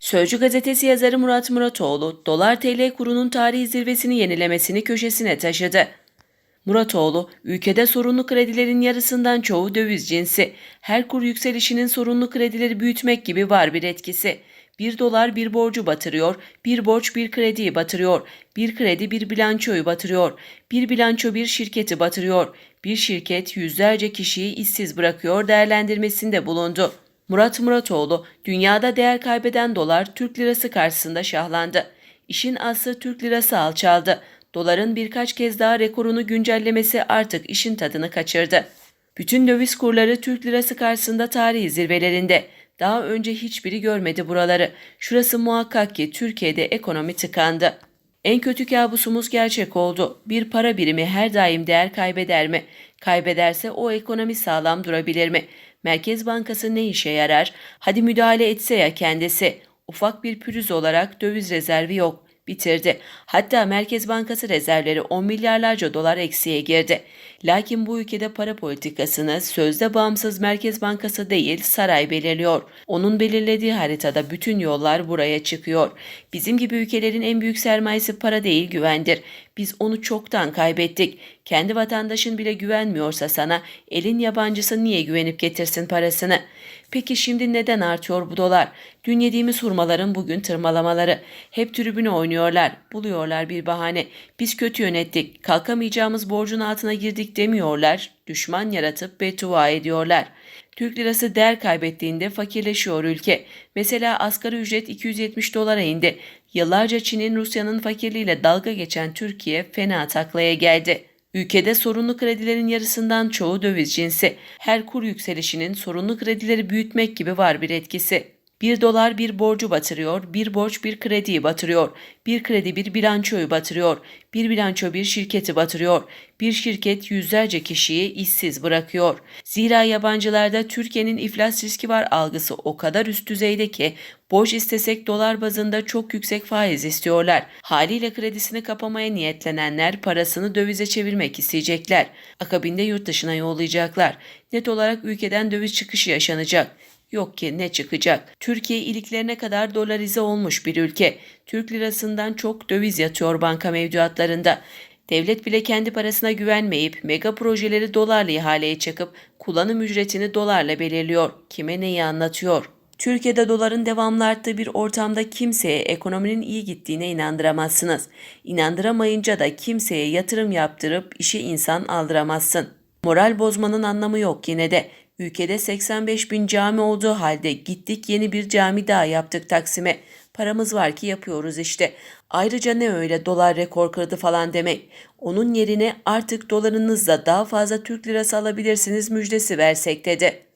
Sözcü gazetesi yazarı Murat Muratoğlu, dolar TL kurunun tarihi zirvesini yenilemesini köşesine taşıdı. Muratoğlu, ülkede sorunlu kredilerin yarısından çoğu döviz cinsi. Her kur yükselişinin sorunlu kredileri büyütmek gibi var bir etkisi. Bir dolar bir borcu batırıyor, bir borç bir krediyi batırıyor, bir kredi bir bilançoyu batırıyor, bir bilanço bir şirketi batırıyor, bir şirket yüzlerce kişiyi işsiz bırakıyor değerlendirmesinde bulundu. Murat Muratoğlu, dünyada değer kaybeden dolar Türk lirası karşısında şahlandı. İşin aslı Türk lirası alçaldı. Doların birkaç kez daha rekorunu güncellemesi artık işin tadını kaçırdı. Bütün döviz kurları Türk lirası karşısında tarihi zirvelerinde. Daha önce hiçbiri görmedi buraları. Şurası muhakkak ki Türkiye'de ekonomi tıkandı. En kötü kabusumuz gerçek oldu. Bir para birimi her daim değer kaybeder mi? Kaybederse o ekonomi sağlam durabilir mi? Merkez Bankası ne işe yarar? Hadi müdahale etse ya kendisi. Ufak bir pürüz olarak döviz rezervi yok. Bitirdi. Hatta Merkez Bankası rezervleri 10 milyarlarca dolar eksiye girdi. Lakin bu ülkede para politikasını sözde bağımsız Merkez Bankası değil saray belirliyor. Onun belirlediği haritada bütün yollar buraya çıkıyor. Bizim gibi ülkelerin en büyük sermayesi para değil güvendir. Biz onu çoktan kaybettik. Kendi vatandaşın bile güvenmiyorsa sana elin yabancısı niye güvenip getirsin parasını? Peki şimdi neden artıyor bu dolar? Dün yediğimiz hurmaların bugün tırmalamaları. Hep tribüne oynuyorlar. Buluyorlar bir bahane. Biz kötü yönettik. Kalkamayacağımız borcun altına girdik demiyorlar. Düşman yaratıp beddua ediyorlar. Türk lirası değer kaybettiğinde fakirleşiyor ülke. Mesela asgari ücret 270 dolara indi. Yıllarca Çin'in Rusya'nın fakirliğiyle dalga geçen Türkiye fena taklaya geldi. Ülkede sorunlu kredilerin yarısından çoğu döviz cinsi. Her kur yükselişinin sorunlu kredileri büyütmek gibi var bir etkisi. Bir dolar bir borcu batırıyor, bir borç bir krediyi batırıyor, bir kredi bir bilançoyu batırıyor, bir bilanço bir şirketi batırıyor, bir şirket yüzlerce kişiyi işsiz bırakıyor. Zira yabancılarda Türkiye'nin iflas riski var algısı o kadar üst düzeyde ki borç istesek dolar bazında çok yüksek faiz istiyorlar. Haliyle kredisini kapamaya niyetlenenler parasını dövize çevirmek isteyecekler. Akabinde yurt dışına yollayacaklar. Net olarak ülkeden döviz çıkışı yaşanacak. Yok ki ne çıkacak. Türkiye iliklerine kadar dolarize olmuş bir ülke. Türk lirasından çok döviz yatıyor banka mevduatlarında. Devlet bile kendi parasına güvenmeyip mega projeleri dolarla ihaleye çakıp kullanım ücretini dolarla belirliyor. Kime neyi anlatıyor? Türkiye'de doların devamlı arttığı bir ortamda kimseye ekonominin iyi gittiğine inandıramazsınız. İnandıramayınca da kimseye yatırım yaptırıp işe insan aldıramazsın. Moral bozmanın anlamı yok yine de. Ülkede 85 bin cami olduğu halde gittik yeni bir cami daha yaptık Taksim'e. Paramız var ki yapıyoruz işte. Ayrıca ne öyle dolar rekor kırdı falan demek. Onun yerine artık dolarınızla daha fazla Türk lirası alabilirsiniz müjdesi versek dedi.